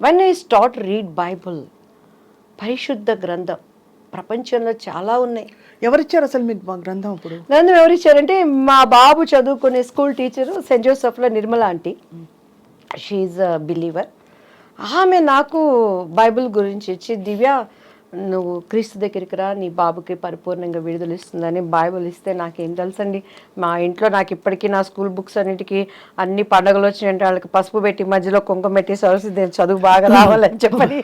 One I start read bible పరిశుద్ధ గ్రంథం ప్రపంచంలో చాలా ఉన్నాయి. ఎవరిచ్చారు అసలు మీకు మా గ్రంథం ఇప్పుడు గ్రంథం ఎవరు ఇచ్చారంటే మా బాబు చదువుకునే స్కూల్ టీచరు సెయింట్ జోసెఫ్లో నిర్మల ఆంటీ. షీఈ్ బిలీవర్ ఆమె నాకు బైబిల్ గురించి ఇచ్చి దివ్య నువ్వు క్రీస్తు దగ్గరికి రా నీ బాబుకి పరిపూర్ణంగా విడుదల ఇస్తుందని బైబిల్ ఇస్తే నాకేం తెలుసండి? మా ఇంట్లో నాకు ఇప్పటికీ నా స్కూల్ బుక్స్ అన్నిటికీ అన్ని పండుగలు వచ్చినాయంటే వాళ్ళకి పసుపు పెట్టి మధ్యలో కుంకుమ పెట్టి సరస్వతి చదువు బాగా రావాలని చెప్పని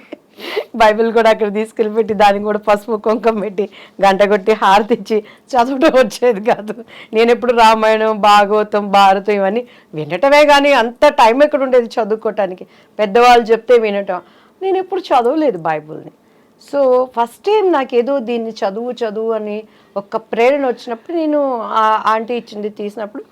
బైబిల్ కూడా అక్కడ తీసుకెళ్ళి పెట్టి దానికి కూడా పసుపు కుంకుమ పెట్టి గంట కొట్టి హారతిచ్చి చదవడం వచ్చేది కాదు. నేను ఎప్పుడు రామాయణం భాగవతం భారతం ఇవన్నీ వినటమే కానీ అంత టైం ఎక్కడ ఉండేది చదువుకోవటానికి పెద్దవాళ్ళు చెప్తే వినటం. నేను ఎప్పుడు చదవలేదు బైబిల్ని. సో ఫస్ట్ టైం నాకేదో దీన్ని చదువు చదువు అని ఒక ప్రేరణ వచ్చినప్పుడు నేను ఆ ఆంటీ ఇచ్చింది తీసినప్పుడు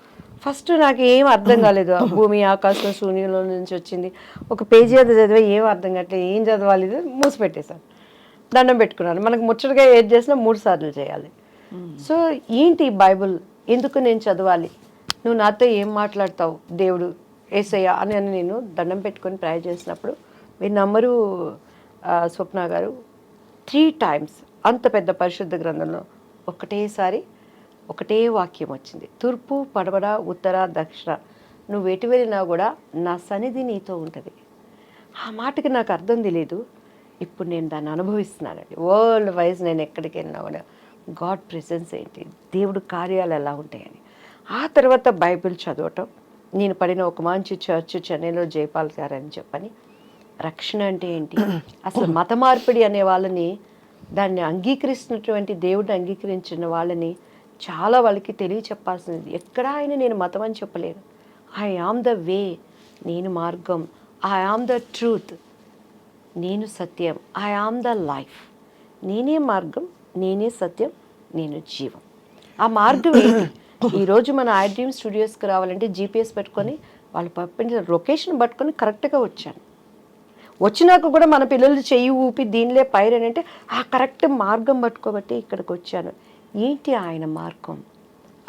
ఫస్ట్ నాకు ఏం అర్థం కాలేదు. భూమి ఆకాశం శూన్యంలో నుంచి వచ్చింది. ఒక పేజీ అది చదివే ఏం అర్థం కావట్లేదు ఏం చదవాలి ఇది మూసి పెట్టేశాను దండం పెట్టుకున్నాను. మనకు ముచ్చటగా ఏది చేసినా మూడు సార్లు చేయాలి. సో ఏంటి ఈ బైబుల్? ఎందుకు నేను చదవాలి? నువ్వు నాతో ఏం మాట్లాడతావు? దేవుడు ఏసయ్య అని అని నేను దండం పెట్టుకొని ప్రేయర్ చేసినప్పుడు మీరు నమ్మరు స్వప్న గారు త్రీ టైమ్స్ అంత పెద్ద పరిశుద్ధ గ్రంథంలో ఒకటేసారి ఒకటే వాక్యం వచ్చింది. తూర్పు పడమర ఉత్తర దక్షిణ. నువ్వు ఎటు వెళ్ళినా కూడా నా సన్నిధి నీతో ఉంటుంది. ఆ మాటకి నాకు అర్థం తెలియదు ఇప్పుడు నేను దాన్ని అనుభవిస్తున్నానండి. వరల్డ్ వైజ్ నేను ఎక్కడికి వెళ్ళినా కూడా గాడ్ ప్రెసెన్స్ ఏంటి? దేవుడు కార్యాలు ఎలా ఉంటాయని. ఆ తర్వాత బైబిల్ చదవటం నేను పడిన ఒక మంచి చర్చ్ చెన్నైలో జయపాల్ గారు అని చెప్పని రక్షణ అంటే ఏంటి? అసలు మత మార్పిడి అనే వాళ్ళని దాన్ని అంగీకరిస్తున్నటువంటి దేవుడిని అంగీకరించిన వాళ్ళని చాలా వాళ్ళకి తెలియచెప్పాల్సింది. ఎక్కడ ఆయన నేను మతం అని చెప్పలేను ఐ ఆమ్ ద వే నేను మార్గం. ఐ ఆమ్ ద ట్రూత్ నేను సత్యం. ఐ ఆమ్ ద లైఫ్ నేనే మార్గం నేనే సత్యం నేను జీవం. ఆ మార్గం ఏంటి? ఈరోజు మన ఐ డ్రీమ్ స్టూడియోస్కి రావాలంటే జీపీఎస్ పెట్టుకొని వాళ్ళు పంపించిన లొకేషన్ పట్టుకొని కరెక్ట్గా వచ్చాను. వచ్చినాక కూడా మన పిల్లలు చెయ్యి ఊపి దీనిలే అని అంటే ఆ కరెక్ట్ మార్గం పట్టుకోబట్టి ఇక్కడికి వచ్చాను ఏంటి ఆయన మార్గం?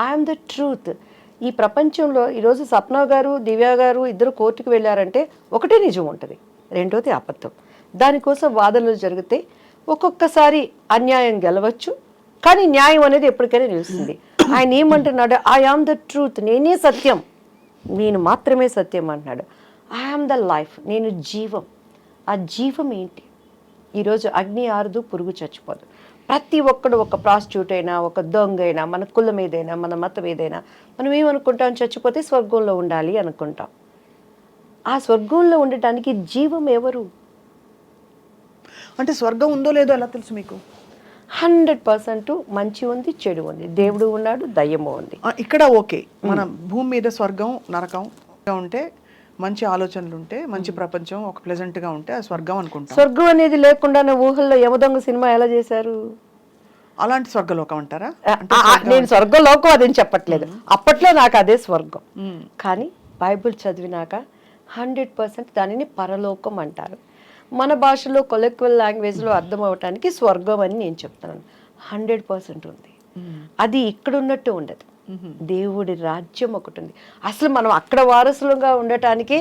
ఐఎమ్ ద ట్రూత్ ఈ ప్రపంచంలో ఈరోజు సప్న గారు దివ్య గారు ఇద్దరు కోర్టుకు వెళ్ళారంటే ఒకటే నిజం ఉంటుంది రెండోది అబద్ధం. దానికోసం వాదనలు జరిగితే ఒక్కొక్కసారి అన్యాయం గెలవచ్చు కానీ న్యాయం అనేది ఎప్పటికైనా నిలుస్తుంది. ఆయన ఏమంటున్నాడు? ఐ ఆమ్ ద ట్రూత్ నేనే సత్యం. నేను మాత్రమే సత్యం అంటున్నాడు. ఐ ఆమ్ ద లైఫ్ నేను జీవం. ఆ జీవం ఏంటి? ఈరోజు అగ్ని ఆరదు పురుగు చచ్చిపోదు. ప్రతి ఒక్కడు ఒక ప్రాస్టిట్యూట్ అయినా ఒక దొంగ అయినా మన కులం ఏదైనా మన మతం ఏదైనా మనం ఏమనుకుంటాం? చచ్చిపోతే స్వర్గంలో ఉండాలి అనుకుంటాం. ఆ స్వర్గంలో ఉండటానికి జీవం ఎవరు? అంటే స్వర్గం ఉందో లేదో ఎలా తెలుసు మీకు? హండ్రెడ్ పర్సెంట్ మంచి ఉంది చెడు ఉంది. దేవుడు ఉన్నాడు దయ్యము ఉంది. ఇక్కడ ఓకే. మన భూమి మీద స్వర్గం నరకం ఉంటే మంచి ఆలోచనలు ఉంటే మంచి ప్రపంచం ఒక ప్లెజెంట్గా ఉంటే అది స్వర్గం అనుకుంటాం. స్వర్గం అనేది లేకుండా ఊహల్లో యమదొంగ సినిమా ఎలా చేశారు? అలాంటి స్వర్గలోకం అంటారా? ఆ, ఆ, నేను స్వర్గంలోకం అదేం చెప్పట్లేదు. అప్పట్లో నాకు అదే స్వర్గం. కానీ బైబిల్ చదివినాక హండ్రెడ్ పర్సెంట్ దానిని పరలోకం అంటారు. మన భాషలో కొలెక్వల్ లాంగ్వేజ్లో అర్థం అవటానికి స్వర్గం అని నేను చెప్తున్నాను. హండ్రెడ్ పర్సెంట్ ఉంది. అది ఇక్కడ ఉన్నట్టు ఉండదు. దేవుడి రాజ్యం ఒకటి ఉంది. అసలు మనం అక్కడ వారసులుగా ఉండటానికి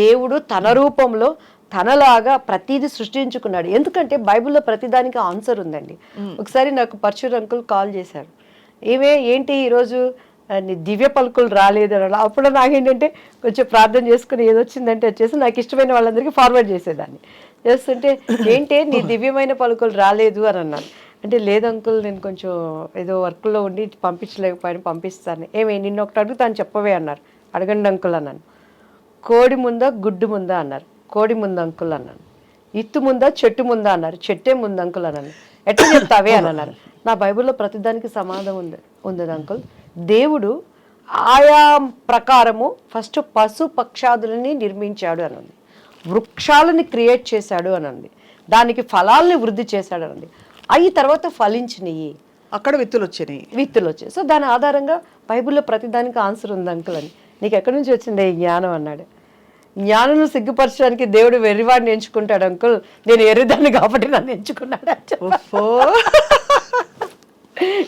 దేవుడు తన రూపంలో తనలాగా ప్రతిదీ సృష్టించుకున్నాడు. ఎందుకంటే బైబిల్లో ప్రతిదానికి ఆన్సర్ ఉందండి. ఒకసారి నాకు పరశుర్ అంకుల్ కాల్ చేశారు. ఏమే ఏంటి ఈరోజు దివ్య పలుకులు రాలేదు అని. అప్పుడు నాకేంటంటే కొంచెం ప్రార్థన చేసుకుని ఏది వచ్చిందంటే వచ్చేసి నాకు ఇష్టమైన వాళ్ళందరికీ ఫార్వర్డ్ చేసేదాన్ని. చేస్తుంటే ఏంటి నీ దివ్యమైన పలుకులు రాలేదు అని అన్నాను. అంటే లేదు అంకుల్ నేను కొంచెం ఏదో వర్క్లో ఉండి పంపించలేకపోయాను పంపిస్తాను. ఏమి నిన్న ఒకటి అడుగుతాను చెప్పవే అన్నారు. అడగండి అంకుల్ అన్నాను. కోడి ముందా గుడ్డు ముందా అన్నారు. కోడి ముందు అంకుల్ అన్నాను. ఇత్తు ముందా చెట్టు ముందా అన్నారు. చెట్టే ముందు అంకుల్ అన్నాను. ఎట్లా చెప్తావే అని అన్నారు. నా బైబిల్లో ప్రతిదానికి సమాధానం ఉంది ఉంది అంకుల్. దేవుడు ఆయా ప్రకారము ఫస్ట్ పశు పక్షాదులని నిర్మించాడు అని ఉంది. వృక్షాలని క్రియేట్ చేశాడు అని ఉంది. దానికి ఫలాల్ని వృద్ధి చేశాడు అని ఉంది. అవి తర్వాత ఫలించినవి అక్కడ విత్తులు వచ్చినాయి విత్తులు వచ్చాయి సో దాని ఆధారంగా బైబిల్లో ప్రతిదానికి ఆన్సర్ ఉంది అంకుల్ అని. నీకు ఎక్కడి నుంచి వచ్చింది ఈ జ్ఞానం అన్నాడు. జ్ఞానం సిగ్గుపరచడానికి దేవుడు వెర్రివాడిని ఎంచుకుంటాడు అంకుల్. నేను ఎర్రిదాన్ని కాబట్టి నన్ను ఎంచుకున్నాడు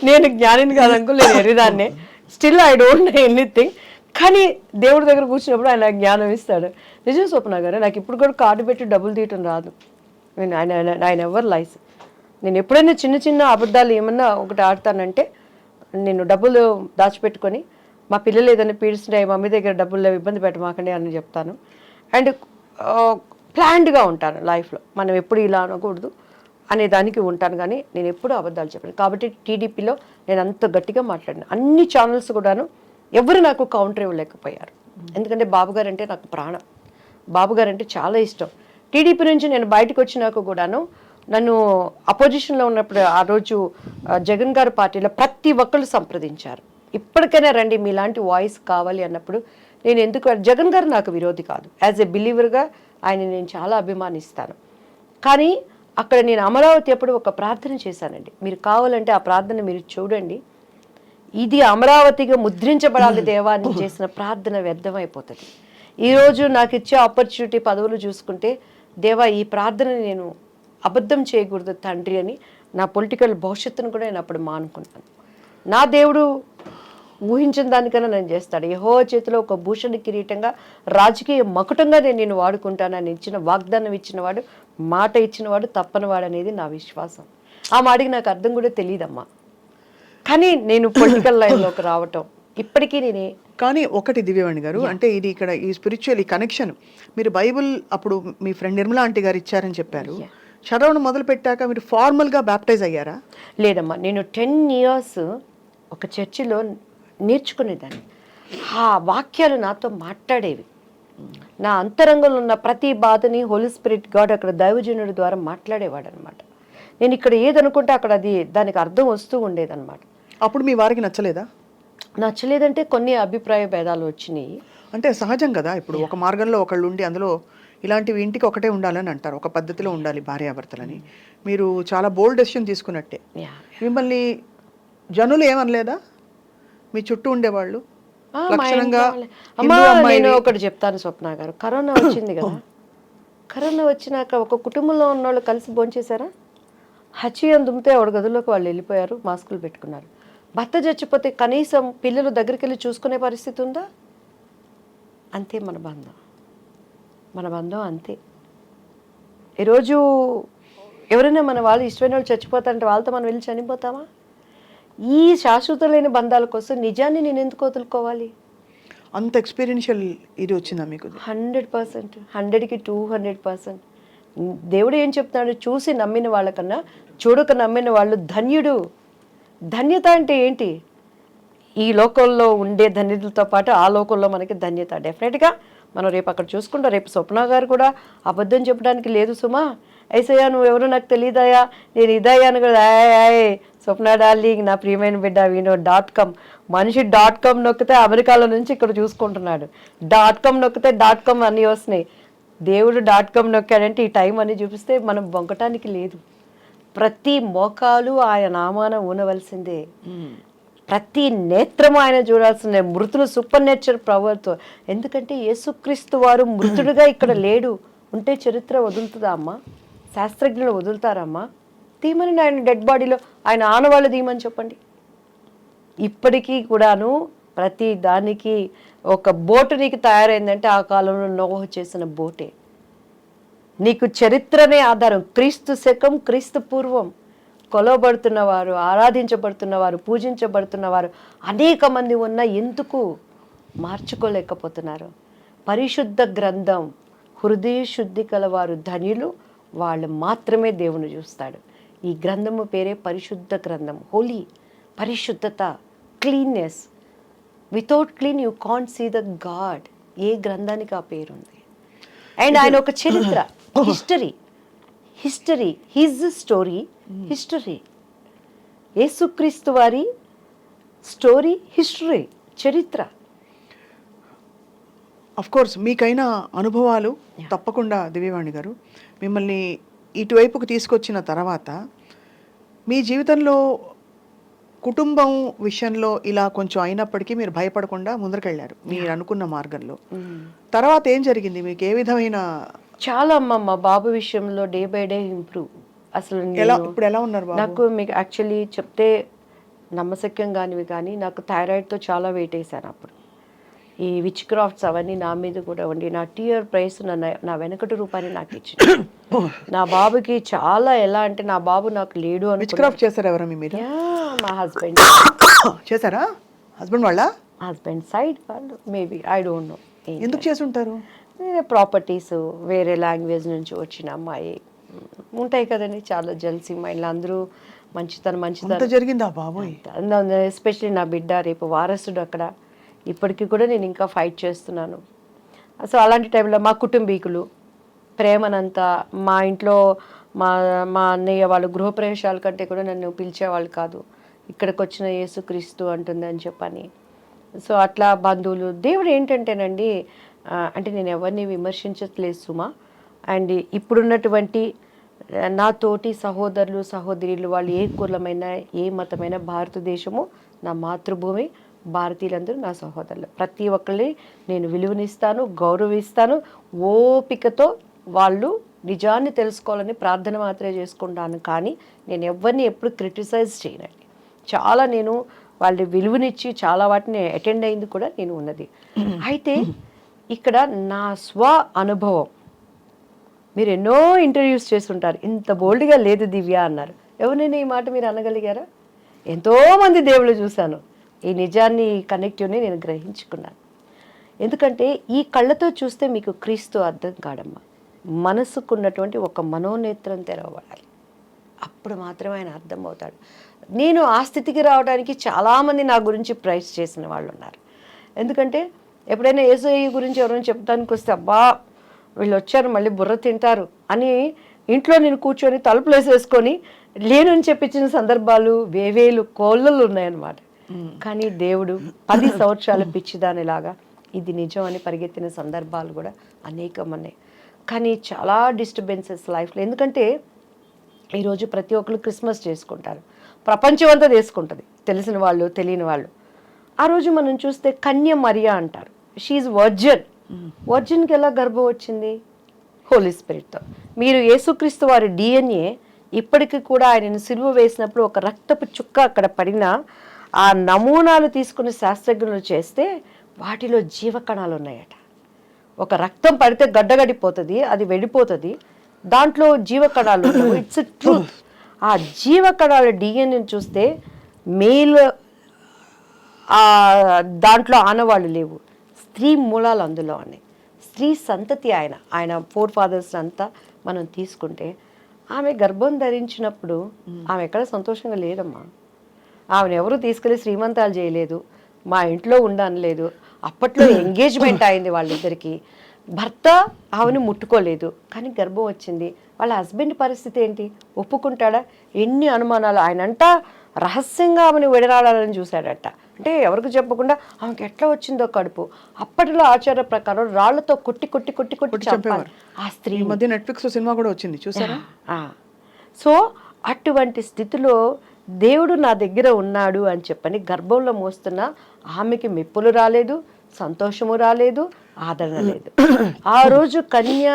నేను జ్ఞానిని కాదు అంకుల్ నేను ఎర్రిదాన్నే. Still I don't know anything కానీ దేవుడి దగ్గర కూర్చున్నప్పుడు ఆయన జ్ఞానం ఇస్తాడు. నిజం స్వప్న గారు నాకు ఇప్పుడు కూడా కార్డు పెట్టి డబ్బులు తీయటం రాదు. నేను ఆయన ఆయన- ఆయన ఎవరు లైస్. నేను ఎప్పుడైనా చిన్న చిన్న అబద్ధాలు ఏమన్నా ఒకటి ఆడతానంటే నేను డబ్బులు దాచిపెట్టుకొని మా పిల్లలు ఏదైనా పీడిస్తున్నాయి మమ్మీ దగ్గర డబ్బులు లేవు, ఇబ్బంది పెట్టమాకండి అని చెప్తాను. అండ్ ప్లాన్డ్గా ఉంటాను లైఫ్లో. మనం ఎప్పుడు ఇలా అనకూడదు అనే దానికి ఉంటాను కానీ నేను ఎప్పుడూ అబద్ధాలు చెప్పాను. కాబట్టి టీడీపీలో నేను అంత గట్టిగా మాట్లాడిన. అన్ని ఛానల్స్ కూడాను ఎవరు నాకు కౌంటర్ ఇవ్వలేకపోయారు. ఎందుకంటే బాబుగారు అంటే నాకు ప్రాణం. బాబుగారు అంటే చాలా ఇష్టం. టీడీపీ నుంచి నేను బయటకు వచ్చినాక కూడాను నన్ను అపోజిషన్లో ఉన్నప్పుడు ఆ రోజు జగన్ గారి పార్టీలో ప్రతి ఒక్కళ్ళు సంప్రదించారు. ఇప్పటికైనా రండి మీలాంటి వాయిస్ కావాలి అన్నప్పుడు నేను ఎందుకు జగన్ గారు నాకు విరోధి కాదు. యాజ్ ఎ బిలీవర్గా ఆయన నేను చాలా అభిమానిస్తాను. కానీ అక్కడ నేను అమరావతి అప్పుడు ఒక ప్రార్థన చేశానండి. మీరు కావాలంటే ఆ ప్రార్థన మీరు చూడండి. ఇది అమరావతిగా ముద్రించబడాలి దేవా అని చేసిన ప్రార్థన వ్యర్థమైపోతుంది. ఈరోజు నాకు ఇచ్చే ఆపర్చునిటీ పదవులు చూసుకుంటే దేవా ఈ ప్రార్థన నేను అబద్ధం చేయకూడదు తండ్రి అని నా పొలిటికల్ భవిష్యత్తును కూడా నేను అప్పుడు మానుకున్నాను నా దేవుడు ఊహించిన దానికన్నా నేను చేస్తాడు. యహో చేతిలో ఒక భూషణ కిరీటంగా రాజకీయ మకుటంగా నేను నేను వాడుకుంటానని ఇచ్చిన వాగ్దానం ఇచ్చినవాడు మాట ఇచ్చినవాడు తప్పనివాడు అనేది నా విశ్వాసం. ఆ మాటకి నాకు అర్థం కూడా తెలియదమ్మా కానీ నేను పొలిటికల్ లైన్లోకి రావటం ఇప్పటికీ నేనే కానీ ఒకటి దివ్యవాణి గారు అంటే ఇది ఇక్కడ ఈ స్పిరిచువల్ ఈ కనెక్షన్ మీరు బైబిల్ అప్పుడు మీ ఫ్రెండ్ నిర్మలా ఆంటీ గారు ఇచ్చారని చెప్పారు. చదవడం మొదలు పెట్టాక మీరు ఫార్మల్గా బ్యాప్టైజ్ అయ్యారా? లేదమ్మా నేను టెన్ ఇయర్స్ ఒక చర్చిలో నేర్చుకునేదాన్ని. ఆ వాక్యాలు నాతో మాట్లాడేవి. నా అంతరంగంలో ఉన్న ప్రతి బాధని హోలీ స్పిరిట్ గాడ్ అక్కడ దైవజనుడి ద్వారా మాట్లాడేవాడు అనమాట నేను ఇక్కడ ఏదనుకుంటే అక్కడ అది దానికి అర్థం వస్తూ ఉండేదన్నమాట అప్పుడు మీ వారికి నచ్చలేదా? నచ్చలేదంటే కొన్ని అభిప్రాయ భేదాలు వచ్చినాయి. అంటే సహజం కదా ఇప్పుడు ఒక మార్గంలో ఒకళ్ళు ఉండి అందులో ఇలాంటివి ఇంటికి ఒకటే ఉండాలని అంటారు. ఒక పద్ధతిలో ఉండాలి భార్యాభర్తలని. మీరు చాలా బోల్డ్ డెసిషన్ తీసుకున్నట్టే. యా మిమ్మల్ని జనులు ఏమనలేదా? మీ చుట్టూ ఉండేవాళ్ళు? నేను ఒకటి చెప్తాను స్వప్న గారు. కరోనా వచ్చింది కదా. కరోనా వచ్చినాక ఒక కుటుంబంలో ఉన్న వాళ్ళు కలిసి భోంచేశారా? హచియం దుమ్మితే ఆవిడ గదుల్లోకి వాళ్ళు వెళ్ళిపోయారు మాస్కులు పెట్టుకున్నారు. భర్త చచ్చిపోతే కనీసం పిల్లలు దగ్గరికి వెళ్ళి చూసుకునే పరిస్థితి ఉందా? అంతే మన బంధం. మన బంధం అంతే. ఈరోజు ఎవరైనా మన వాళ్ళు ఇష్టమైన వాళ్ళు చచ్చిపోతారంటే వాళ్ళతో మనం వెళ్ళి చనిపోతామా? ఈ శాశ్వత లేని బంధాల కోసం నిజాన్ని నేను ఎందుకు వదులుకోవాలి? అంత ఎక్స్పీరియన్షియల్ ఇది వచ్చిందా మీకు? Hundred percent. హండ్రెడ్కి టూ హండ్రెడ్ పర్సెంట్. దేవుడు ఏం చెప్తున్నాడు? చూసి నమ్మిన వాళ్ళకన్నా చూడక నమ్మిన వాళ్ళు ధన్యుడు. ధన్యత అంటే ఏంటి? ఈ లోకంలో ఉండే ధన్యతలతో పాటు ఆ లోకంలో మనకి ధన్యత. డెఫినెట్గా మనం రేపు అక్కడ చూసుకుంటాం. రేపు స్వప్న గారు కూడా అబద్ధం చెప్పడానికి లేదు సుమా. ఐసయ్యా ఎవరు నాకు తెలియదయా నేను ఇదయ్యా అని కూడా ఆయ్ ఆయ్ స్వప్న డార్లింగ్ నా ప్రియమైన బిడ్డ వీనో డాట్ కామ్ మనిషి డాట్ కామ్ నొక్కితే అమెరికాలో నుంచి ఇక్కడ చూసుకుంటున్నాడు. డాట్ కామ్ నొక్కితే డాట్ కామ్ అన్నీ వస్తున్నాయి. దేవుడు డాట్ కామ్ నొక్కాడంటే ఈ టైం అని చూపిస్తే మనం బొంకటానికి లేదు. ప్రతి మోకాలు ఆయన నామాన ఊనవలసిందే. Hmm. ప్రతి నేత్రము ఆయన చూడాల్సిందే మృతులు సూపర్ నేచర్ ప్రవర్తో. ఎందుకంటే యేసుక్రీస్తు వారు మృతుడుగా ఇక్కడ లేడు. ఉంటే చరిత్ర వదులుతుందా అమ్మా? శాస్త్రజ్ఞులు వదులుతారమ్మా? తీమని ఆయన డెడ్ బాడీలో ఆయన ఆనవాళ్ళు తీయమని చెప్పండి. ఇప్పటికీ కూడాను ప్రతి దానికి ఒక బోటు నీకు తయారైందంటే ఆ కాలంలో నోహ చేసిన బోటే. నీకు చరిత్రనే ఆధారం. క్రీస్తు శకం క్రీస్తు పూర్వం. కొలవబడుతున్నవారు ఆరాధించబడుతున్నవారు పూజించబడుతున్నవారు అనేక మంది ఉన్న ఎందుకు మార్చుకోలేకపోతున్నారు? పరిశుద్ధ గ్రంథం హృదయ శుద్ధి కలవారు ధన్యులు వాళ్ళు మాత్రమే దేవుని చూస్తాడు. ఈ గ్రంథము పేరే పరిశుద్ధ గ్రంథం. హోలీ పరిశుద్ధత cleanness. Without clean you can't see the god ఏ గ్రంథానికి ఆ పేరుంది? అండ్ ఆయన ఒక చరిత్ర history history his story history. యేసుక్రీస్తు వారి స్టోరీ హిస్టరీ చరిత్ర. అఫ్ కోర్స్ మీకైన అనుభవాలు తప్పకుండా దివ్యవాణి గారు. మిమ్మల్ని ఇటువైపుకు తీసుకొచ్చిన తర్వాత మీ జీవితంలో కుటుంబం విషయంలో ఇలా కొంచెం అయినప్పటికీ మీరు భయపడకుండా ముందరకెళ్ళారు. మీరు అనుకున్న మార్గంలో. తర్వాత ఏం జరిగింది? మీకు ఏ విధమైన చాలా అమ్మ మా బాబు విషయంలో డే బై డే ఇంప్రూవ్. అసలు ఎలా ఇప్పుడు ఎలా ఉన్నారు నాకు మీకు యాక్చువల్లీ చెప్తే నమ్మశక్యం కానివి కానీ నాకు థైరాయిడ్తో చాలా వెయిట్ వేసాను అప్పుడు. ఈ విచ్ క్రాఫ్ట్స్ అవన్నీ నా మీద కూడా ఉండి నా టీయర్ ప్రైస్ నా నా వెనకటి రూపాన్ని నాకు ఇచ్చింది. నా బాబుకి చాలా ఎలా అంటే నా బాబు నాకు లేడు అని విచ్ క్రాఫ్ట్ చేశారు ఎవరు మీ మీద? మా హస్బెండ్ చేశారా? హస్బెండ్ వాళ్ళ? హస్బెండ్ సైడ్ వాళ్ళు మేబీ ఐ డోంట్ నో ఎందుకు చేసి ఉంటారు? ప్రాపర్టీస్ వేరే లాంగ్వేజ్ నుంచి వచ్చిన అమ్మాయి ఉంటాయి కదండి చాలా జల్సీ మైండ్లు. అందరూ మంచితనం మంచితనం. జరిగిందా బాబోయ్? ఎస్పెషలీ నా బిడ్డ రేపు వారసుడు అక్కడ. ఇప్పటికీ కూడా నేను ఇంకా ఫైట్ చేస్తున్నాను. సో అలాంటి టైంలో మా కుటుంబీకులు ప్రేమనంతా మా ఇంట్లో మా మా అన్నయ్య వాళ్ళు గృహప్రవేశాల కంటే కూడా నన్ను పిలిచేవాళ్ళు కాదు. ఇక్కడికి వచ్చిన యేసుక్రీస్తు అంటుంది అని చెప్పని. సో అట్లా బంధువులు దేవుడు ఏంటంటేనండి అంటే నేను ఎవరిని విమర్శించట్లేదు సుమా. అండ్ ఇప్పుడున్నటువంటి ఆ, నా తోటి సహోదరులు సహోదరులు వాళ్ళు ఏ కులమైన ఏ మతమైన భారతదేశము నా మాతృభూమి భారతీయులందరూ నా సహోదరులు. ప్రతి ఒక్కరిని నేను విలువనిస్తాను గౌరవిస్తాను ఓపికతో వాళ్ళు నిజాన్ని తెలుసుకోవాలని ప్రార్థన మాత్రమే చేసుకుంటాను. కానీ నేను ఎవరిని ఎప్పుడు క్రిటిసైజ్ చేయనండి. చాలా నేను వాళ్ళ విలువనిచ్చి చాలా వాటిని అటెండ్ అయింది కూడా నేను ఉన్నది. అయితే ఇక్కడ నా స్వ అనుభవం. మీరు ఎన్నో ఇంటర్వ్యూస్ చేస్తుంటారు. ఇంత బోల్డ్గా లేదు దివ్య అన్నారు. ఎవరైనా ఈ మాట మీరు అనగలిగారా? ఎంతోమంది దేవుళ్ళు చూశాను. ఈ నిజాన్ని కనెక్టివ్ని నేను గ్రహించుకున్నాను. ఎందుకంటే ఈ కళ్ళతో చూస్తే మీకు క్రీస్తు అర్థం కాడమ్మా. మనసుకున్నటువంటి ఒక మనోనేత్రం తెరవబడాలి. అప్పుడు మాత్రమే ఆయన అర్థమవుతాడు. నేను ఆ స్థితికి రావడానికి చాలామంది నా గురించి ప్రైస్ చేసిన వాళ్ళు ఉన్నారు ఎందుకంటే ఎప్పుడైనా ఏసఐ గురించి ఎవరైనా చెప్తానికి వస్తే అబ్బా వీళ్ళు వచ్చారు మళ్ళీ బుర్ర తింటారు అని ఇంట్లో నేను కూర్చొని తలుపులు వేసేసుకొని లేనని చెప్పించిన సందర్భాలు వేవేలు కోళ్ళలు ఉన్నాయన్నమాట. కానీ దేవుడు పది సంవత్సరాల పిచ్చిదానిలాగా ఇది నిజం అని పరిగెత్తిన సందర్భాలు కూడా అనేకం ఉన్నాయి. కానీ చాలా డిస్టర్బెన్సెస్ లైఫ్లో. ఎందుకంటే ఈరోజు ప్రతి ఒక్కరు క్రిస్మస్ చేసుకుంటారు. ప్రపంచం అంతా చేసుకుంటుంది. తెలిసిన వాళ్ళు తెలియని వాళ్ళు. ఆ రోజు మనం చూస్తే కన్య మరియా అంటారు. షీఈ్ వర్జన్ వర్జన్కి ఎలా గర్భం వచ్చింది? హోలీ స్పిరిట్తో మీరు యేసుక్రీస్తు వారి డిఎన్ఏ ఇప్పటికీ కూడా ఆయనను సిలువ వేసినప్పుడు ఒక రక్తపు చుక్క అక్కడ పడిన ఆ నమూనాలు తీసుకుని శాస్త్రజ్ఞులు చేస్తే వాటిలో జీవకణాలు ఉన్నాయట. ఒక రక్తం పడితే గడ్డగడిపోతుంది అది వెళ్ళిపోతుంది దాంట్లో జీవకణాలు ఇట్స్ ట్రూత్ ఆ జీవకణాల డిఎన్ఏ చూస్తే మేల్ దాంట్లో ఆనవాళ్ళు లేవు. స్త్రీ మూలాలు అందులో ఉన్నాయి. స్త్రీ సంతతి ఆయన ఆయన ఫోర్ ఫాదర్స్ అంతా మనం తీసుకుంటే ఆమె గర్భం ధరించినప్పుడు ఆమె ఎక్కడ సంతోషంగా లేదమ్మా. ఆమెను ఎవరు తీసుకెళ్ళి శ్రీమంతాలు చేయలేదు. మా ఇంట్లో ఉండనలేదు అప్పట్లో ఎంగేజ్మెంట్ అయింది వాళ్ళిద్దరికి. భర్త ఆమెను ముట్టుకోలేదు. కానీ గర్భం వచ్చింది. వాళ్ళ హస్బెండ్ పరిస్థితి ఏంటి? ఒప్పుకుంటాడా? ఎన్ని అనుమానాలు. ఆయన అంట రహస్యంగా ఆమెను విడరాడాలని చూశాడట. అంటే ఎవరికి చెప్పకుండా ఆమెకి ఎట్లా వచ్చిందో కడుపు. అప్పటిలో ఆచార ప్రకారం రాళ్ళతో కొట్టి కొట్టి కొట్టి కొట్టి చంపాలి. ఆ స్త్రీ మధ్య నెట్ఫ్లిక్స్ సినిమా కూడా వచ్చింది. చూసారా. సో అటువంటి స్థితిలో దేవుడు నా దగ్గర ఉన్నాడు అని చెప్పని గర్భంలో మోస్తున్న ఆమెకి మెప్పులు రాలేదు సంతోషము రాలేదు ఆదరణ లేదు. ఆ రోజు కన్య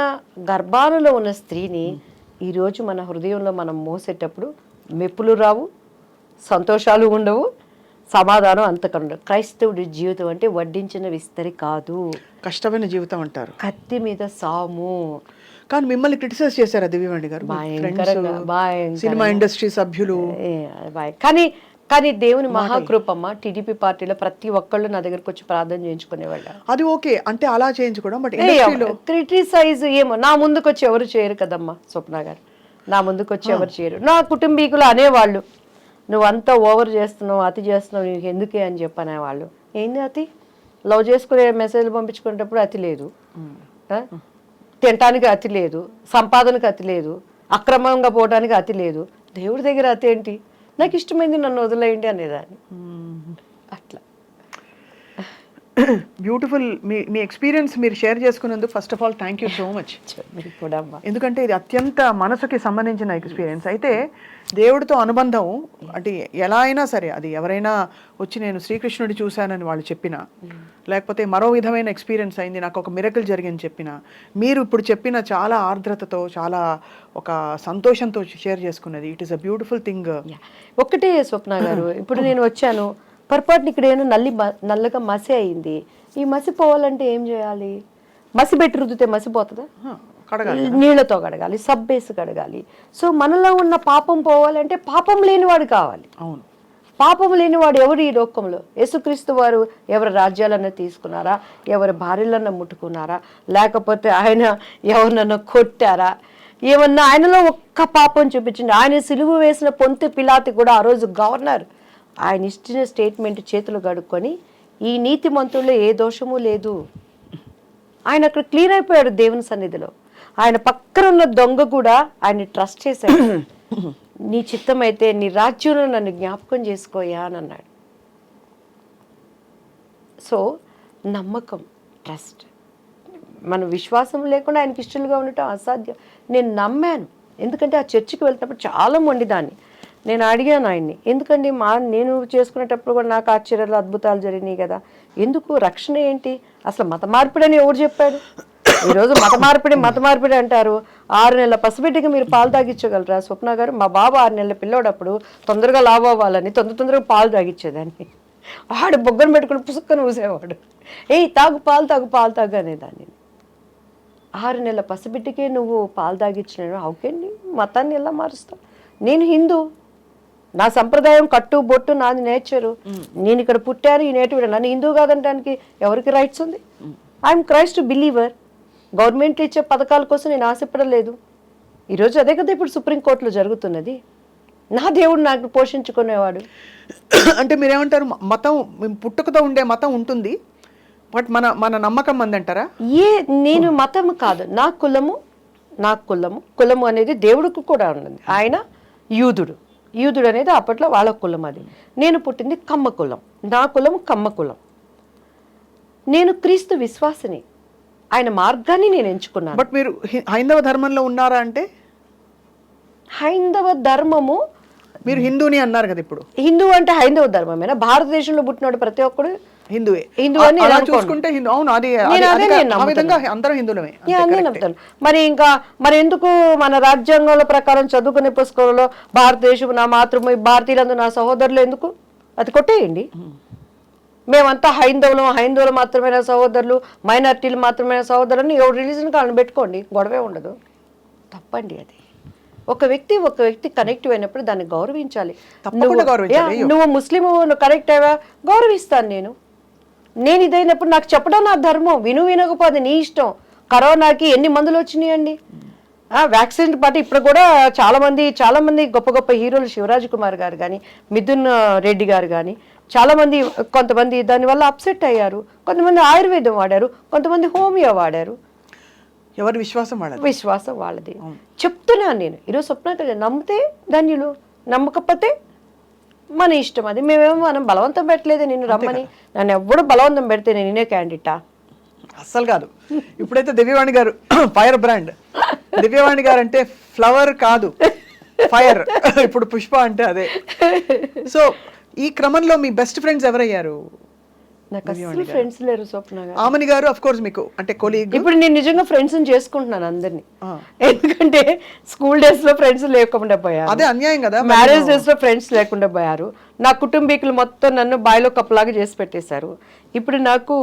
గర్భాలలో ఉన్న స్త్రీని ఈరోజు మన హృదయంలో మనం మోసేటప్పుడు మెప్పులు రావు సంతోషాలు ఉండవు సమాధానం అంతకన్నా ఉండదు క్రైస్తవుడి జీవితం అంటే వడ్డించిన విస్తరి కాదు. కష్టమైన జీవితం అంటారు. కత్తి మీద సాము. కానీ మిమ్మల్ని క్రిటిసైజ్ చేశారా దివ్యవాణి గారు. సినిమా ఇండస్ట్రీ సభ్యులు. కానీ కానీ దేవుని మహాకృపమ్మ టీడీపీ పార్టీలో ప్రతి ఒక్కళ్ళు నా దగ్గరకు వచ్చి ప్రార్థన చేయించుకునేవాళ్ళు. అది ఓకే. అంటే అలా చేయించుకోవడం బట్ క్రిటిసైజ్ ఏమో. నా ముందుకు వచ్చి ఎవరు చేయరు కదమ్మా స్వప్న గారు. నా ముందుకు వచ్చి ఎవరు చేయరు. నా కుటుంబీకులు అనేవాళ్ళు. నువ్వు అంతా ఓవర్ చేస్తున్నావు అతి చేస్తున్నావు నీకు ఎందుకే అని చెప్పనే వాళ్ళు ఏంది అతి? లవ్ చేసుకునే మెసేజ్లు పంపించుకునేటప్పుడు అతి లేదు? తినటానికి అతి లేదు సంపాదనకు అతి లేదు అక్రమంగా పోవడానికి అతి లేదు. దేవుడి దగ్గర అతి ఏంటి? నాకు ఇష్టమైంది నన్ను వదిలేయండి అనేదాన్ని. అట్లా. బ్యూటిఫుల్ మీ మీ ఎక్స్పీరియన్స్ మీరు షేర్ చేసుకున్నందుకు first of all thank you so much కూడా ఎందుకంటే ఇది అత్యంత మనసుకి సంబంధించిన ఎక్స్పీరియన్స్ అయితే దేవుడితో అనుబంధం అంటే ఎలా అయినా సరే అది ఎవరైనా వచ్చి నేను శ్రీకృష్ణుడి చూశానని వాళ్ళు చెప్పినా లేకపోతే మరో విధమైన ఎక్స్పీరియన్స్ అయింది నాకు ఒక మిరకల్ జరిగింది చెప్పిన మీరు ఇప్పుడు చెప్పిన చాలా ఆర్ద్రతతో చాలా ఒక సంతోషంతో షేర్ చేసుకున్నది. It is a beautiful thing. ఒక్కటే స్వప్న గారు ఇప్పుడు నేను వచ్చాను పొరపాటున ఇక్కడ ఏమైనా నల్లి నల్లగా మసి అయింది. ఈ మసి పోవాలంటే ఏం చేయాలి? మసి పెట్టి రుద్దితే మసి ఆ, కడగాలి నీళ్ళతో కడగాలి సబ్బేసి కడగాలి. సో మనలో ఉన్న పాపం పోవాలంటే పాపం లేనివాడు కావాలి. అవును. పాపం లేనివాడు ఎవరు ఈ లోకంలో? యేసుక్రీస్తు వారు ఎవరి రాజ్యాలన్నా తీసుకున్నారా? ఎవరి భార్యలన్నా ముట్టుకున్నారా? లేకపోతే ఆయన ఎవరినన్నా కొట్టారా? ఏమన్నా ఆయనలో ఒక్క పాపం చూపించింది. ఆయన సిలువ వేసిన పొంతు పిలాతి కూడా ఆ రోజు గవర్నర్ ఆయన ఇచ్చిన స్టేట్మెంట్ చేతులు గడుక్కొని ఈ నీతి మంతుల్లో ఏ దోషము లేదు. ఆయన అక్కడ క్లీన్ అయిపోయాడు దేవుని సన్నిధిలో. ఆయన పక్కన ఉన్న దొంగ కూడా ఆయన ట్రస్ట్ చేశాడు. నీ చిత్తం అయితే నీ రాజ్యంలో నన్ను జ్ఞాపకం చేసుకోయా అని అన్నాడు. సో నమ్మకం ట్రస్ట్. మన విశ్వాసం లేకుండా ఆయనకి ఇష్టలుగా ఉండటం అసాధ్యం. నేను నమ్మాను. ఎందుకంటే ఆ చర్చికి వెళ్తున్నప్పుడు చాలా మొండిదాన్ని నేను అడిగాను ఆయన్ని ఎందుకండి మా నేను చేసుకునేటప్పుడు కూడా నాకు ఆశ్చర్యాలు అద్భుతాలు జరిగినాయి కదా. ఎందుకు? రక్షణ ఏంటి? అసలు మత మార్పిడని అని ఎవరు చెప్పాడు ఈరోజు మత మార్పిడి మత మార్పిడి అంటారు. ఆరు నెలల పసిబిడ్డకి మీరు పాలు తాగించగలరా స్వప్న గారు మా బాబు ఆరు నెలల పిల్లోడప్పుడు తొందరగా లావు అవ్వాలని తొందర తొందరగా పాలు తాగిచ్చేదాన్ని. ఆడు బొగ్గను పెట్టుకుని పుసుక్కని ఊసేవాడు. ఏయ్ తాగు పాలు తాగు పాలు తాగు అనేదాన్ని. ఆరు నెలల పసిబిడ్డకే నువ్వు పాలు తాగించిన అవుకేండి మతాన్ని ఎలా మారుస్తావు? నేను హిందూ. నా సంప్రదాయం కట్టు బొట్టు నాది నేచరు. నేను ఇక్కడ పుట్టాను ఈ నేటివిడ నన్ను హిందూ కాదంటానికి ఎవరికి రైట్స్ ఉంది? I'm Christ believer. గవర్నమెంట్ ఇచ్చే పథకాల కోసం నేను ఆశపడలేదు. ఈరోజు అదే కదా ఇప్పుడు సుప్రీంకోర్టులో జరుగుతున్నది. నా దేవుడు నాకు పోషించుకునేవాడు. అంటే మీరేమంటారు? మతం పుట్టుకతో ఉండే మతం ఉంటుంది. బట్ మన మన నమ్మకం మంది అంటారా ఏ నేను మతము కాదు. నా కులము నా కులము కులము అనేది దేవుడికి కూడా ఉన్నది. ఆయన యూదుడు. యూదుడు అనేది అప్పట్లో వాళ్ళ కులం అది. నేను పుట్టింది కమ్మ కులం. నా కులం కమ్మ కులం. నేను క్రీస్తు విశ్వాసిని. ఆయన మార్గాన్ని నేను ఎంచుకున్నాను. బట్ మీరు హైందవ ధర్మంలో ఉన్నారా అంటే? హైందవ ధర్మము మీరు హిందూని అన్నారు కదా ఇప్పుడు. హిందూ అంటే హైందవ ధర్మమేనా? భారతదేశంలో పుట్టినాడు ప్రతి ఒక్కడు హిందువే. హిందూ అని. చూసుకుంటే హిందూ అవును అది అది- అదే అది విధంగా అందరం హిందువులమే. correct. నమ్ముతాను. మరి ఇంకా మరి ఎందుకు మన రాజ్యాంగంలో ప్రకారం చదువుకునే పుస్తకంలో భారతదేశం నా మాతృభూమి భారతీయులందు నా సహోదరులు ఎందుకు? అది కొట్టేయండి. మేమంతా హైందవులు హైందవులు మాత్రమే నా సహోదరులు? మైనార్టీలు మాత్రమే నా సహోదరులు ఎవరు రిలీజన్ కాళ్ళని పెట్టుకోండి. గొడవే ఉండదు. తప్పండి అది. ఒక వ్యక్తి ఒక వ్యక్తి కనెక్ట్ అయినప్పుడు దాన్ని గౌరవించాలి. నువ్వు- ముస్లిం నువ్వు కనెక్ట్ అయ్యా గౌరవిస్తాను నేను. నేను ఇదైనప్పుడు నాకు చెప్పడం నా ధర్మం. విను వినకపోతే నీ ఇష్టం. కరోనాకి ఎన్ని మందులు వచ్చినాయండి? వ్యాక్సిన్ పాటు ఇప్పుడు కూడా చాలా మంది చాలా మంది గొప్ప గొప్ప హీరోలు శివరాజ్ కుమార్ గారు కానీ మిథున్ రెడ్డి గారు కానీ చాలా మంది కొంతమంది దానివల్ల అప్సెట్ అయ్యారు. కొంతమంది ఆయుర్వేదం వాడారు. కొంతమంది హోమియో వాడారు. ఎవరి విశ్వాసం వాళ్ళది? విశ్వాసం వాళ్ళది. చెప్తున్నాను నేను. ఈరోజు స్వప్న నమ్మితే ధన్యులు. నమ్మకపోతే మన ఇష్టం అది. మేమేమో మనం బలవంతం పెట్టలేదు నిన్ను రమ్మని. నన్ను ఎవ్వడు బలవంతం పెడితే నేను నేనే క్యాండిడేటా? అస్సలు కాదు. ఇప్పుడైతే దివ్యవాణి గారు ఫైర్ బ్రాండ్. దివ్యవాణి గారు అంటే ఫ్లవర్ కాదు. ఫైర్. ఇప్పుడు పుష్ప అంటే అదే. సో ఈ క్రమంలో మీ బెస్ట్ ఫ్రెండ్స్ ఎవరయ్యారు? నాకు అసలు ఫ్రెండ్స్ లేరు స్వప్న గారు. ఆమని గారు అఫ్ కోర్స్ మీకు అంటే కొలీగ్ ఇప్పుడు నేను నిజంగా ఫ్రెండ్స్ చేసుకుంటున్నాను అందరినీ. ఎందుకంటే స్కూల్ డేస్లో ఫ్రెండ్స్ లేకుండా పోయారు. అదే అన్యాయం కదా మ్యారేజ్ డేస్లో ఫ్రెండ్స్ లేకుండా పోయారు. నా కుటుంబీకులు మొత్తం నన్ను బాయిలో కప్పలాగా చేసి పెట్టేశారు. ఇప్పుడు నాకు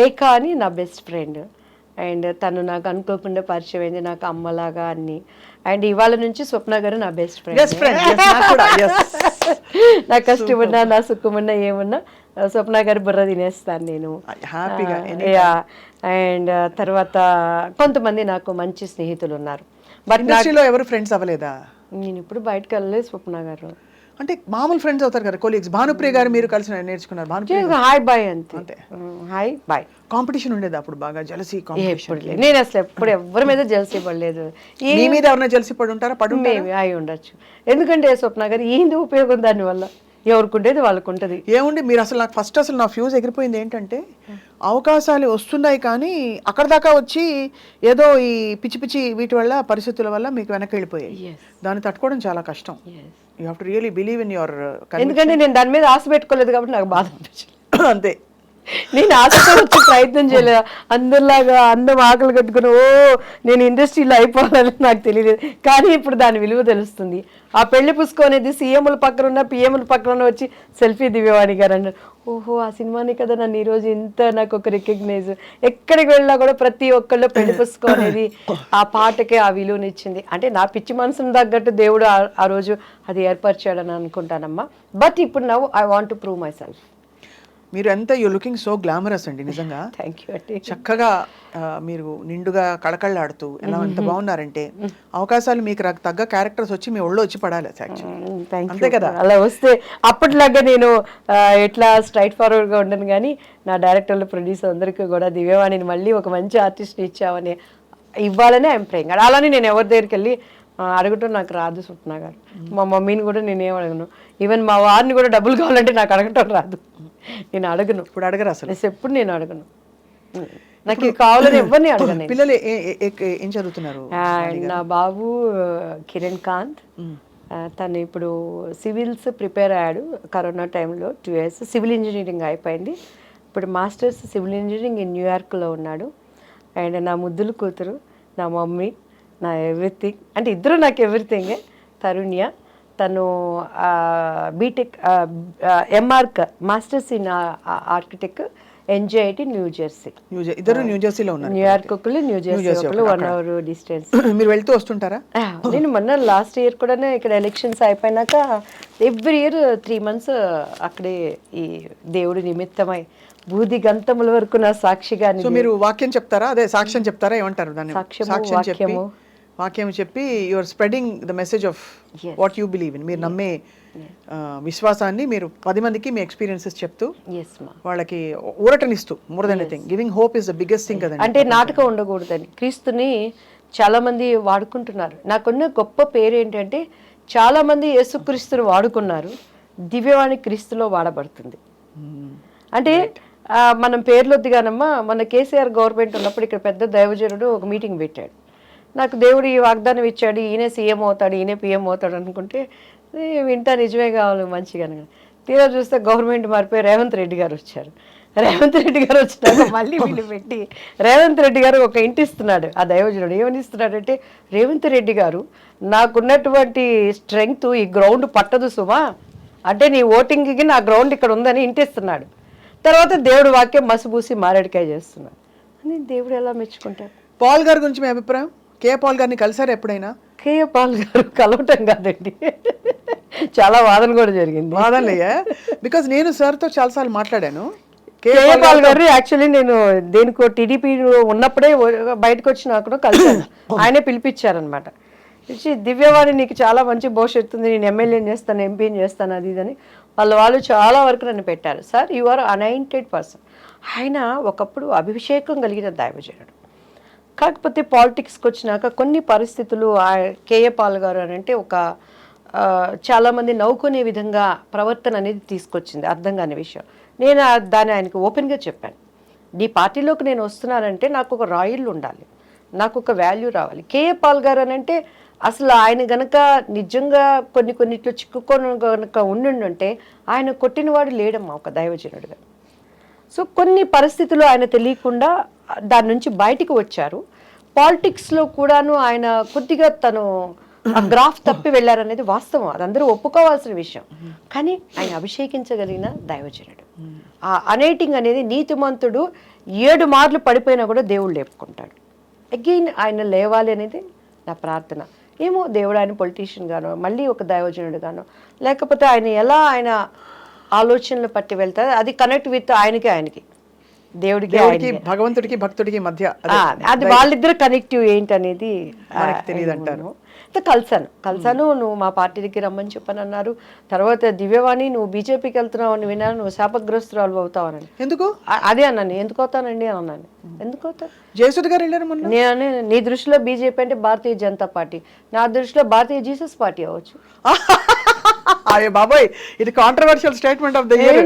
రేఖ అని నా బెస్ట్ ఫ్రెండ్ అండ్ తను నాకు అనుకోకుండా పరిచయం అయింది నాకు అమ్మలాగా అన్ని. అండ్ ఇవాళ నుంచి స్వప్న గారు నా బెస్ట్ ఫ్రెండ్ నాకు కూడా yes. నా కష్టమున్నా నా సుఖమున్నా ఏమున్నా స్వప్న గారు బుర్ర తినేస్తాను నేను. హ్యాపీగా అండ్ తర్వాత కొంతమంది నాకు మంచి స్నేహితులు ఉన్నారు. బట్ ఎవరు ఫ్రెండ్స్ అవ్వలేదా? నేను ఇప్పుడు బయటకు వెళ్ళలేదు స్వప్న గారు. అంటే మామూలు ఫ్రెండ్స్ అవుతారు కదా కొలీగ్స్ భానుప్రియ గారు మీరు కలిసి నేర్చుకున్నారు. భానుప్రియ హాయ్ బాయ్ అంతే. అంతే. హాయ్ బాయ్ కాంపిటీషన్ ఉండేది అప్పుడు బాగా జలసీ కాంపిటీషన్ నేను అసలు ఎప్పుడు ఎవరి మీద జలసి పడలేదు. మీ మీద ఎవరైనా జలసి పడి ఉంటారా పడి అయి ఉండొచ్చు. ఎందుకంటే స్వప్న గారు ఏంది ఉపయోగం దానివల్ల? ఎవరికి ఉండేది వాళ్ళకు ఉంటుంది ఏముంది? మీరు అసలు నాకు ఫస్ట్ అసలు నా ఫ్యూజ్ ఎగిరిపోయింది ఏంటంటే అవకాశాలు వస్తున్నాయి కానీ అక్కడ దాకా వచ్చి ఏదో ఈ పిచ్చి పిచ్చి వీటి వల్ల పరిస్థితుల వల్ల మీకు వెనక్కి వెళ్ళిపోయాయి. దాన్ని తట్టుకోవడం చాలా కష్టం. You have to really believe in your ఎందుకంటే నేను దాని మీద ఆశ పెట్టుకోలేదు కాబట్టి నాకు బాధ అనిపించింది అంతే. నేను ఆశతో వచ్చి ప్రయత్నం చేయలేదు? అందరిలాగా అందం ఆకలి కట్టుకుని ఓ నేను ఇండస్ట్రీలో అయిపోవాలని నాకు తెలియలేదు కానీ ఇప్పుడు దాని విలువ తెలుస్తుంది. ఆ పెళ్ళి పుస్తకం అనేది సీఎంల పక్కన ఉన్న పిఎంల పక్కన ఉన్న వచ్చి సెల్ఫీ దివ్యవాణి గారు అన్నారు. ఓహో ఆ సినిమాని కదా నన్ను ఈరోజు ఇంత నాకు ఒక రికగ్నైజ్ ఎక్కడికి వెళ్ళినా కూడా ప్రతి ఒక్కళ్ళు పెళ్ళి పుస్తకం అనేది ఆ పాటకే ఆ విలువనిచ్చింది అంటే నా పిచ్చి మనసును తగ్గట్టు దేవుడు ఆ- ఆ రోజు అది ఏర్పరిచాడని అనుకుంటానమ్మా. బట్ ఇప్పుడు నవ్వు I want to prove myself మీరు ఎంత యూ లుకింగ్ సో గ్లామరస్ అండి నిజంగా. థ్యాంక్ యూ అండి. చక్కగా మీరు నిండుగా కళకళ్ళాడుతూ ఎలా ఎంత బాగున్నారంటే అవకాశాలు మీకు తగ్గ క్యారెక్టర్స్ వచ్చి మీ ఒళ్ళో వచ్చి పడాలి అంతే కదా? అలా వస్తే అప్పటిలాగా నేను ఎట్లా స్ట్రైట్ ఫార్వర్డ్గా ఉండను కానీ నా డైరెక్టర్లు ప్రొడ్యూసర్ అందరికీ కూడా దివ్యవాణిని మళ్ళీ ఒక మంచి ఆర్టిస్ట్ని ఇచ్చామని ఇవ్వాలని ఐఎమ్ ప్రేయింగ్ అలానే నేను ఎవరి దగ్గరికి వెళ్ళి అడగటం నాకు రాదు సుప్నా గారు. మా మమ్మీని కూడా నేనేం అడగను. ఈవెన్ మా వారిని కూడా డబ్బులు కావాలంటే నాకు అడగటం రాదు. నేను అడగను. ఇప్పుడు అడగరు అసలు? ఎప్పుడు నేను అడగను. నాకు ఇది కావాలని ఎవరిని అడగను. పిల్లలు ఏ- చదువుతున్నారు? నా బాబు కిరణ్ కాంత్. తను ఇప్పుడు సివిల్స్ ప్రిపేర్ అయ్యాడు కరోనా టైంలో టూ ఇయర్స్. సివిల్ ఇంజనీరింగ్ అయిపోయింది. ఇప్పుడు మాస్టర్స్ సివిల్ ఇంజనీరింగ్ ఇన్ న్యూయార్క్లో ఉన్నాడు. అండ్ నా ముద్దులు కూతురు నా మమ్మీ నా ఎవ్రీథింగ్. అంటే ఇద్దరు నాకు ఎవ్రీథింగే. తరుణ్య తను B Tech M Arch masters in architect NJIT New Jersey New Jer- ఇద్దరు న్యూ జెర్సీలో ఉన్నారు. న్యూయార్క్ ఒకళ్ళు న్యూ జెర్సీ జెర్సీ ఒకళ్ళు వన్ అవర్ డిస్టెన్స్ మీరు వెళ్తూ వస్తుంటారా? నేను మొన్న లాస్ట్ ఇయర్ కూడా ఇక్కడ ఎలక్షన్స్ అయిపోయినాక ఎవ్రీ ఇయర్ త్రీ మంత్స్ అక్కడే ఈ దేవుడి నిమిత్తమై బూది గంతముల వరకు నా సాక్షిగా మీరు వాక్యం చెప్తారా? అదే సాక్ష్యం చెప్తారా? ఏమంటారు దాన్ని? సాక్ష్యము, సాక్ష్యం వాక్యము. వాక్యం చెప్పి your spreading the message of. What you believe in మీరు నమ్మే విశ్వాసాన్ని మీరు పది మందికి మీ ఎక్స్పీరియన్సెస్ చెప్తూ వాళ్ళకి ఊరటనిస్తూ more than anything giving hope is the biggest thing కదండి అంటే నాటకం ఉండకూడదని. క్రీస్తుని చాలా మంది వాడుకుంటున్నారు. నాకున్న గొప్ప పేరు ఏంటంటే చాలా మంది యేసుక్రీస్తుని వాడుకున్నారు. దివ్యవాణి క్రీస్తులో వాడబడుతుంది. అంటే ఆ, మనం పేర్లొద్దిగానమ్మా మన కేసీఆర్ గవర్నమెంట్ ఉన్నప్పుడు ఇక్కడ పెద్ద దైవజనుడు ఒక మీటింగ్ పెట్టాడు. నాకు దేవుడు ఈ వాగ్దానం ఇచ్చాడు ఈయనే సీఎం అవుతాడు ఈయనే పిఎం అవుతాడు అనుకుంటే వింటా నిజమే కావాలి మంచిగా తీరా చూస్తే గవర్నమెంట్ మారిపోయి రేవంత్ రెడ్డి గారు వచ్చారు. రేవంత్ రెడ్డి గారు వచ్చినాక మళ్ళీ వీళ్ళు పెట్టి రేవంత్ రెడ్డి గారు ఒక ఇంటి ఇస్తున్నాడు ఆ దైవజనుడు ఏమని ఇస్తున్నాడంటే రేవంత్ రెడ్డి గారు నాకున్నటువంటి స్ట్రెంగ్త్ ఈ గ్రౌండ్ పట్టదు సుమా అంటే నీ ఓటింగ్కి నా గ్రౌండ్ ఇక్కడ ఉందని ఇంటిస్తున్నాడు. తర్వాత దేవుడు వాక్యం మసిబూసి మారేడికాయ చేస్తున్నాడు. అని దేవుడు ఎలా మెచ్చుకుంటాడు? పాల్ గారి గురించి మీ అభిప్రాయం? కే పాల్ గారిని కలిసారా ఎప్పుడైనా? కేఏ పాల్ గారు కలవటం కాదండి. చాలా వాదన కూడా జరిగింది. వాదనలయ్యా బికాజ్ నేను సార్తో చాలాసార్లు మాట్లాడాను. K K A Paul garu actually నేను దేనికో టీడీపీ ఉన్నప్పుడే బయటకు వచ్చినా కూడా కలిసాను ఆయనే పిలిపించారనమాట ఇచ్చి దివ్యవాణి నీకు చాలా మంచి భవిష్యత్తు ఉంది. నేను ఎమ్మెల్యేని చేస్తాను ఎంపీని చేస్తాను అది ఇదని వాళ్ళ వాళ్ళు చాలా వరకు నన్ను పెట్టారు. Sir you are anointed person ఆయన ఒకప్పుడు అభిషేకం కలిగిన దైవజనుడు. కాకపోతే పాలిటిక్స్కి వచ్చినాక కొన్ని పరిస్థితులు ఆ కేఏ పాల్ గారు అని అంటే ఒక చాలామంది నవ్వుకునే విధంగా ప్రవర్తన అనేది తీసుకొచ్చింది అర్థం కాని విషయం. నేను దాన్ని ఆయనకు ఓపెన్గా చెప్పాను. నీ పార్టీలోకి నేను వస్తున్నానంటే నాకు ఒక రాయిల్ ఉండాలి నాకు ఒక వాల్యూ రావాలి. కేఏ పాల్ గారు అని అంటే అసలు ఆయన గనక నిజంగా కొన్ని కొన్నిట్లో చిక్కుకొని కనుక ఉండుంటే ఆయన కొట్టినవాడు లేడమ్మా ఒక దైవజనుడిగా. సో కొన్ని పరిస్థితులు ఆయన తెలియకుండా దాని నుంచి బయటికి వచ్చారు. పాలిటిక్స్లో కూడాను ఆయన కొద్దిగా తను ఆ గ్రాఫ్ తప్పి వెళ్ళారనేది వాస్తవం. అది అందరూ ఒప్పుకోవాల్సిన విషయం. కానీ ఆయన అభిషేకించగలిగిన దైవజనుడు. ఆ అనేటింగ్ అనేది నీతిమంతుడు ఏడు మార్లు పడిపోయినా కూడా దేవుడు లేపుకుంటాడు. అగైన్ ఆయన లేవాలి అనేది నా ప్రార్థన. ఏమో దేవుడు ఆయన పొలిటీషియన్ గానో మళ్ళీ ఒక దైవజనుడు గానో లేకపోతే ఆయన ఎలా ఆయన ఆలోచనలు పట్టి వెళ్తారు. అది కనెక్ట్ విత్ ఆయనకి ఆయనకి. దేవుడికి. భగవంతుడికి భక్తుడికి మధ్య అదే, వాళ్ళిద్దరు కనెక్టివ్ ఏంటనేది తెలియదు. అయితే కలిసాను. కలిసాను నువ్వు మా పార్టీ దగ్గర రమ్మని చెప్పని అన్నారు తర్వాత దివ్యవాణి నువ్వు బీజేపీకి వెళ్తున్నావు అని విన్నాను నువ్వు శాపగ్రస్తురాలు అవుతావని. ఎందుకు? అదే అన్నాను. ఎందుకు అవుతానండి అని అన్నాను. ఎందుకు అవుతాను జయసుధ గారు వెళ్ళారు నేను నీ దృష్టిలో బీజేపీ అంటే భారతీయ జనతా పార్టీ. నా దృష్టిలో భారతీయ జీసస్ పార్టీ అవ్వచ్చు. అయ్యో బాబాయ్ ఇది controversial statement of the year?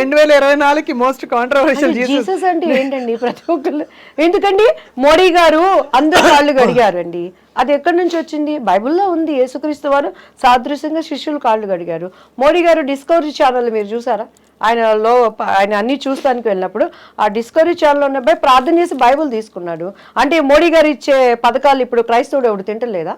రెండు వేల ఇరవై నాలుగుకి మోస్ట్ కాంట్రవర్షియల్ జీసస్ అంటే ఏంటండి? ప్రతి ఒక్కరు ఎందుకండి? మోడీ గారు అందరు కాళ్ళు గడిగారు అండి అది ఎక్కడి నుంచి వచ్చింది? బైబిల్లో ఉంది. యేసుక్రీస్తు వారు సాదృశ్యంగా శిష్యులు కాళ్ళు గడిగారు మోడీ గారు డిస్కవరీ ఛానల్ మీరు చూసారా? ఆయన లో ఆయన అన్ని చూస్తానికి వెళ్ళినప్పుడు ఆ డిస్కవరీ ఛానల్ ఉన్న అబ్బాయి ప్రార్థన చేసి బైబిల్ తీసుకున్నాడు. అంటే మోడీ గారు ఇచ్చే పథకాలు ఇప్పుడు క్రైస్తవుడు ఎవడు తింటలేదా?